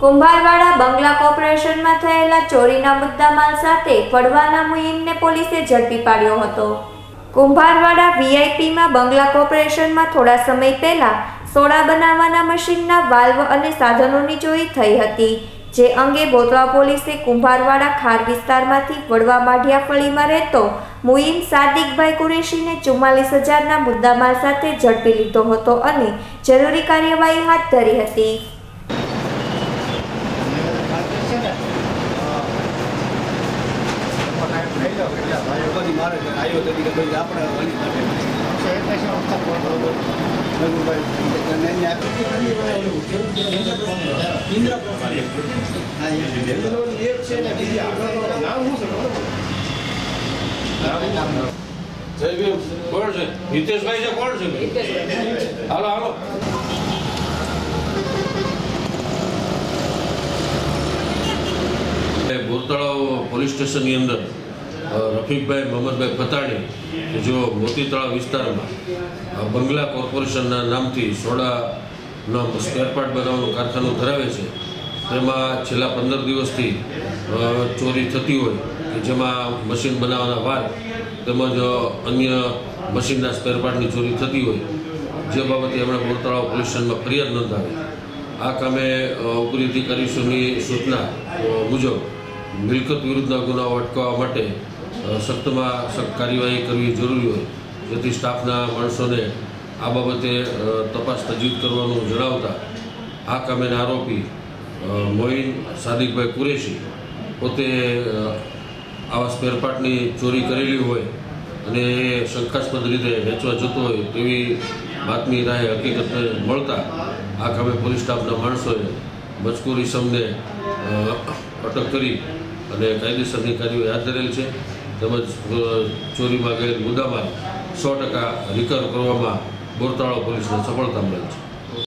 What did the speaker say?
કુંભારવાડા બંગલા કોર્પોરેશનમાં થયેલા ચોરીના મુદ્દામાલ સાથે વડવાના મુઈનને પોલીસે ઝડપી પાડ્યો હતો. કુંભારવાડા વીઆઈપીમાં બંગલા કોર્પોરેશનમાં થોડા સમય પહેલા સોડા બનાવવાના મશીનના વાલ્વ અને સાધનોની ચોરી થઈ હતી, જે અંગે બોતવા પોલીસે કુંભારવાડા ખાર વિસ્તારમાંથી વડવા માઢિયા ફળીમાં રહેતો મુઈન સાદિકભાઈ કુરેશીને ચુમ્માલીસ હજારના મુદ્દામાલ સાથે ઝડપી લીધો હતો અને જરૂરી કાર્યવાહી હાથ ધરી હતી. હિતેશભાઈ છે? કોણ છે? હાલો હાલો. ભૂતળાવ પોલીસ સ્ટેશનની અંદર અ, રફીકભાઈ મોહમ્મદભાઈ ફતાણી જો મોતી તળાવ વિસ્તારમાં બંગલા કોર્પોરેશનના નામથી સોડાનો સ્પેરપાર્ટ બનાવવાનું કારખાનું ધરાવે છે. તેમાં છેલ્લા પંદર દિવસથી ચોરી થતી હોય કે જેમાં મશીન બનાવવાના વાર તેમજ અન્ય મશીનના સ્પેરપાર્ટની ચોરી થતી હોય, જે બાબતે એમણે બોરતળાવ પોલીસ સ્ટેશનમાં ફરિયાદ નોંધાવી. આ કામે ઉપરી અધિકારીઓની સૂચના મુજબ મિલકત વિરુદ્ધના ગુનાઓ અટકાવવા માટે સખ્તમાં સખ્ત કાર્યવાહી કરવી જરૂરી હોય. જેથી સ્ટાફના માણસોને આ બાબતે તપાસ તજવીજ કરવાનું જણાવતા આ કામેના આરોપી મોહિન સાદિકભાઈ કુરેશી પોતે આવા સ્પેરપાર્ટની ચોરી કરેલી હોય અને એ શંકાસ્પદ રીતે વેચવા જતો હોય તેવી બાતમી રાહે હકીકતને મળતા આ કામે પોલીસ સ્ટાફના માણસોએ મજકૂર ઇસમને અટક કરી અને કાયદેસરની કાર્યવાહી હાથ ધરેલ છે. તેમજ ચોરીમાં ગયેલ મુદ્દામાં સો ટકા રિકવર કરવામાં બોરતાળો પોલીસને સફળતા મળેલ છે.